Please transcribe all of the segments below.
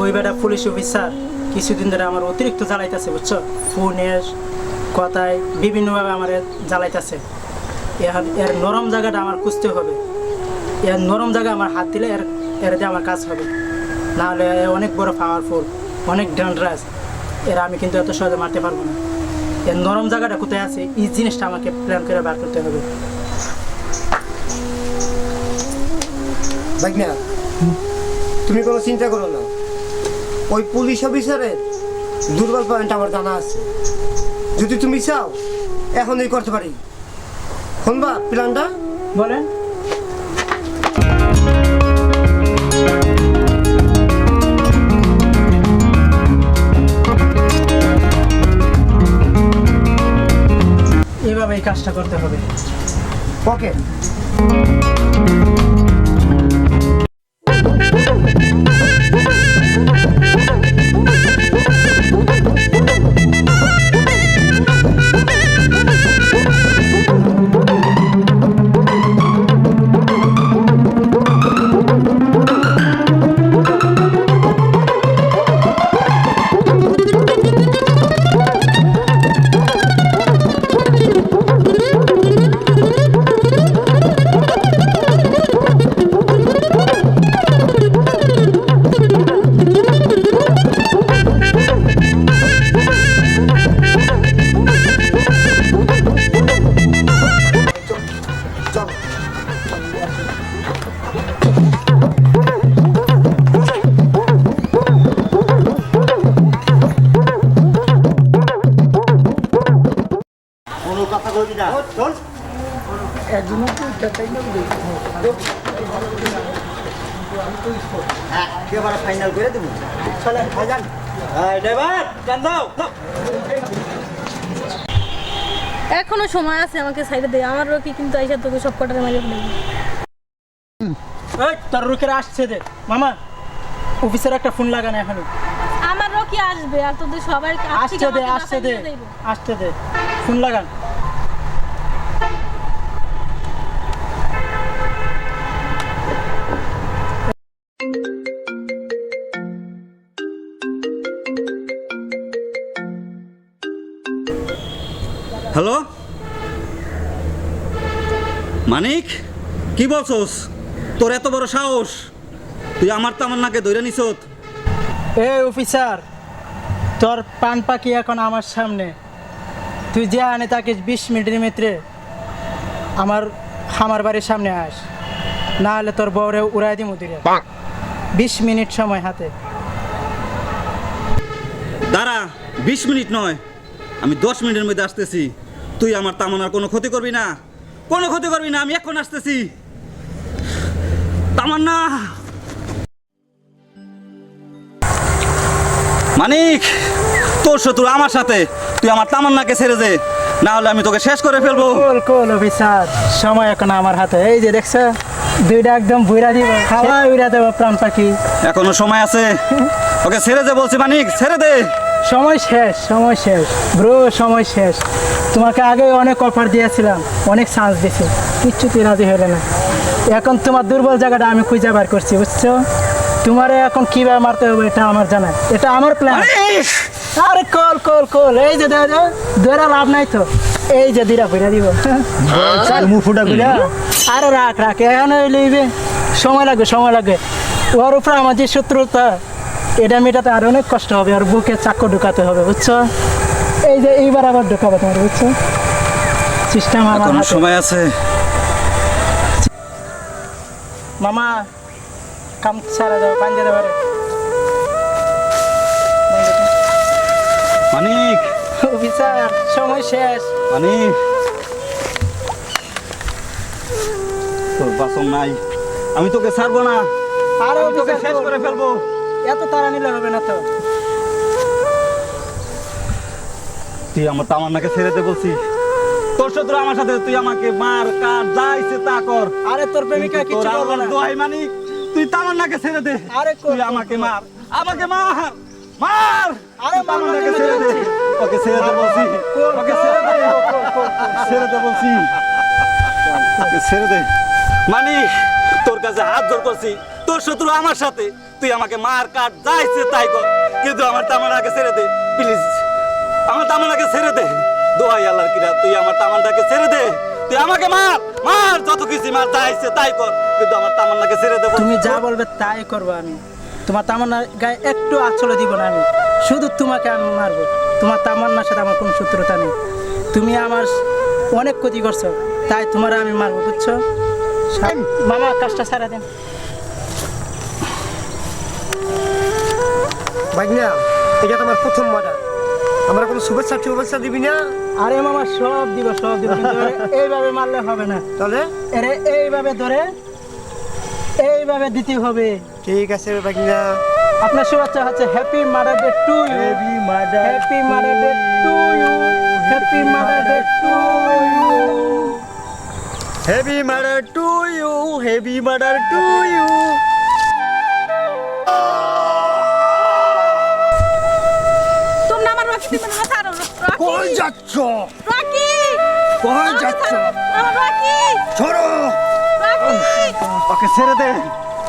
ওই বেটা police officer. কিছুদিন ধরে আমার অতিরিক্ত জ্বালাইতেছে, বুঝছ? ফোনের কথায় বিভিন্নভাবে আমার জ্বালাইতেছে। এখন এর নরম জায়গাটা আমার খুঁজতে হবে। এর নরম জায়গা আমার হাত দিলে এর এর দিয়ে আমার কাজ হবে। নাহলে অনেক বড় পাওয়ারফুল অনেক ডেঞ্জারাস এর আমি কিন্তু এত সহজে মারতে পারব না। এর নরম জায়গাটা কোথায় আছে? এই জিনিসটা আমাকে প্ল্যান করে বার করতে হবে। না তুমি কোনো চিন্তা করো না। ওই পুলিশ অফিসারের দুর্বল পয়েন্ট আমার জানা আছে। যদি তুমি চাও এখনই করতে পারি। শুনবা প্ল্যানটা? বলেন। এভাবে এই কাজটা করতে হবে। ওকে কোনো কথা না চল হ্যাঁ এবারে ফাইনাল করে দেবো। চলে ড্রাইভার জান দাও এখনও সময় আছে আমাকে সাইডে দে। আমার রকি কিন্তু আইসা তোকে সব কটারে ফেলবে এই তোর রুখের আসছে দে মামা অফিসার একটা ফোন লাগানো এখনই। আমার রকি আসবে আর তোদের সবাই আসছে দে আসছে দে। আসছে দে। ফোন লাগান। হ্যালো মানিক কি বলছস? তোর এত বড় সাহস? তুই আমার তামান্নাকে ধরে নিছত এ অফিসার তোর পান পাখি এখন আমার সামনে। তুই যে আনে তাকে বিশ মিনিটের মিত্রে আমার খামার বাড়ির সামনে আস। না হলে তোর বউরে উড়াই দি মুদিরে বিশ মিনিট সময় হাতে। দাঁড়া বিশ মিনিট নয়। আমি দশ মিনিটের মধ্যে আসতেছি। তুই আমার তামান্নার কোনো ক্ষতি করবি না? কোনো ক্ষতি করবি না আমি এখন আসতেছি। তামান্না! মানিক তোর শত্রু আমার সাথে। তুই আমার তামান্নাকে ছেড়ে দে। না হলে আমি তোকে শেষ করে ফেলব। কোল কোল অফিসার। সময় এখন আমার হাতে। এই যে দেখছ দুইটা একদম বুইরা দিব। খাওয়া উইরা দেবো প্রাণ পাখি। এখনও সময় আছে। ওকে ছেড়ে দে বলছি মানিক ছেড়ে দে। সময় শেষ সময় শেষ। ব্রো সময় শেষ। তোমাকে আগে অনেক অফার দিয়েছিলাম অনেক চান্স দিয়েছি। কিচ্ছুতেই রাজি হলে না। এখন তোমার দুর্বল জায়গাটা আমি খুঁজে বার করছি বুঝছ? তোমারে এখন কীভাবে মারতে হবে এটা আমার জানা। এটা আমার প্ল্যান আরে কল কল কল। এই যে দাদা দৌড়া লাভ নাই তো। এই যে দিরা ফিরা দিব। মুখ ফুটা দিলা আরে রাখ রাখ। এখন লইবে। সময় লাগবে সময় লাগবে। ওর উপরে আমার যে শত্রুতা এটা মেটাতে আর অনেক কষ্ট হবে আর বুকে চাক্কু ঢুকাতে হবে বুঝছ? এই যে এইবার আবার ঢুকাবে তোমার বুঝছ? সিস্টেম আমার সময় আছে। মামা কাম সারা দেবো পাঞ্জা দেবো মানিক! অফিসার সময় শেষ। মানিক! তোর বাসন নাই। আমি তোকে ছাড়বো না। আরে তোকে শেষ করে ফেলব। এত তাড়া নিলে হবে না তো। তুই আমার তামান্নাকে ছেড়ে দে বলছি। তোর শত্রু আমার সাথে তুই আমাকে মার কাট যা ইচ্ছে তা কর। আরে তোর প্রেমিকা কিছু তোর বলব না। দোহাই মানিক তুই তামান্নাকে ছেড়ে দে। আরে কর, তুই আমাকে মার আমাকে মার মার। আরে তামান্নাকে ছেড়ে দে। ওকে ছেড়ে দে বলছি। ওকে ছেড়ে দে। কর, কর, কর। ছেড়ে দে বলছি। ওকে ছেড়ে দে। মানিক। তোর কাছে হাত জোর করছি, তোর শত্রু আমার সাথে। তুই আমাকে মার কাট যাইছে তাই কর। কিন্তু আমার তামান্নাকে ছেড়ে দে প্লিজ আমার তামান্নাকে ছেড়ে দে। দোয়াই আল্লাহর কিরা, তুই আমার তামান্নাকে ছেড়ে দে। তুই আমাকে মার মার, যত কিছু মার যাইছে তাই কর। কিন্তু আমার তামান্নাকে ছেড়ে দে বল। তুমি যা বলবে তাই করব আমি। তোমার তামান্নার গায়ে একটু আঁচলে দিব না আমি। শুধু তোমাকে আমি মারবো। তোমার তামান্নার সাথে আমার কোনো শত্রুতা নেই। তুমি আমার অনেক ক্ষতি করছ, তাই তোমার আমি মারবো, বুঝছ? মামা কাজটা সারা দেন। ভাগনা এটা তোমার প্রথম মার্ডার আমরা কোনো শুভেচ্ছা শুভেচ্ছা দিবি না? আরে মামা সব দিব সব দিব। এইভাবে মারলে হবে না। তাহলে? এরে এইভাবে ধরে এইভাবে দিতে হবে। ঠিক আছে ভাগনা। আপনার শুভেচ্ছা হচ্ছে happy mother day to you happy mother happy mother day to you happy mother day to you heavy murder to you heavy murder to you তোমরা আমার রকি। কই যাচ্ছ? রকি! কই যাচ্ছ? আমার রকি! রকি! ওকে ছেড়ে দে।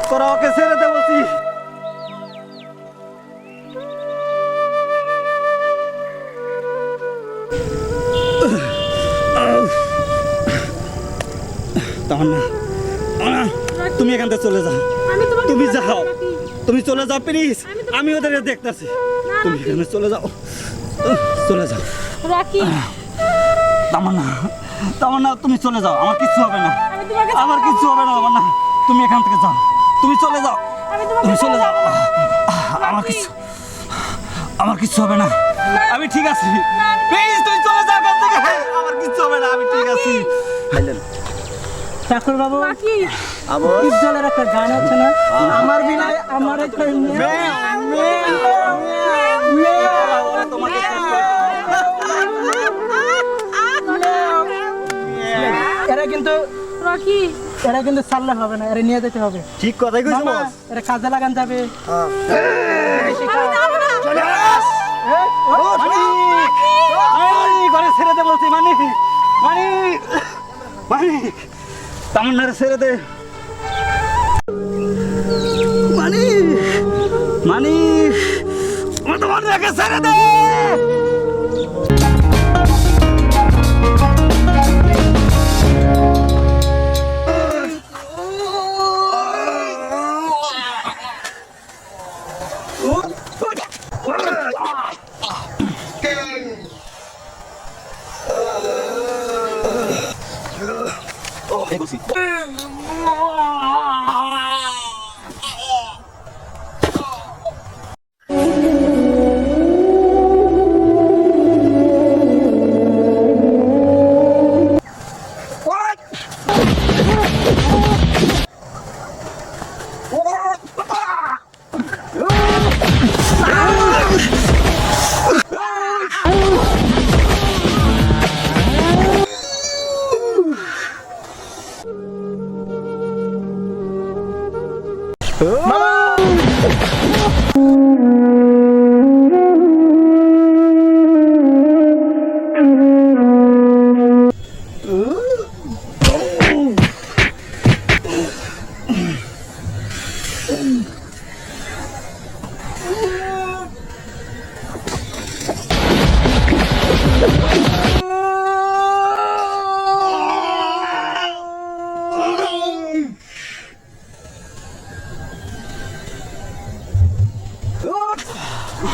তোরা ওকে ছেড়ে দে বলছি। তামান্না, তুমি এখান থেকে চলে যাও। তুমি না, যাও। তুমি চলে যাও প্লিজ আমি ওদের দেখতেছি। না, তুমি এখানে চলে যাও। চলে যাও। তামান্না তামান্না তুমি চলে যাও। আমার কিচ্ছু হবে না। আমি আমার কিচ্ছু হবে না তামান্না। তুমি এখান থেকে যাও। তুমি চলে যাও। তুমি চলে যাও। আমার কিছু আমার কিচ্ছু হবে না। আমি ঠিক আছি। প্লিজ তুই চলে যাও এখান থেকে। আমার কিচ্ছু হবে না। আমি ঠিক আছি। ঠাকুর বাবু ইফজলের একটা গান আছে না? আমার বিনায় আমার কই তোমাকে এরা কিন্তু রকি। এরা কিন্তু ছাড়লে হবে না এরা নিয়ে যেতে হবে। ঠিক কথাই কইছো মামা, এরা কাজে লাগান যাবে। হ্যাঁ ঘরে ছেড়ে দে বলছি মানিক মানিক মানিক তামান্নারে ছেড়ে দে মানিক মানিক আমার তোমার রেখে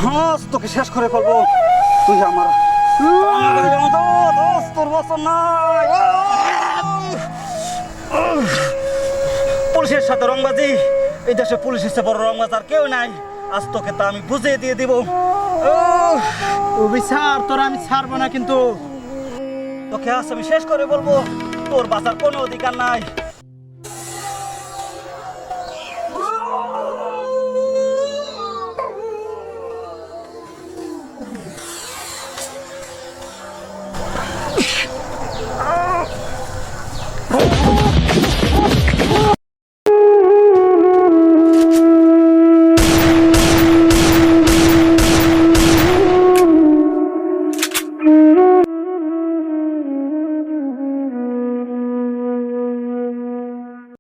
হ্যাঁ তোকে শেষ করে ফেলব। তুই আমার তোর বছর নাই পুলিশের সাথে রংবাজি। এই দেশে পুলিশের চেয়ে বড় রংবাজ আর কেউ নাই। আজ তোকে তা আমি বুঝিয়ে দিয়ে দিব। অভিসার তোরা আমি ছাড়বো না কিন্তু। তোকে আজ আমি শেষ করে বলব তোর বাঁচার কোনো অধিকার নাই।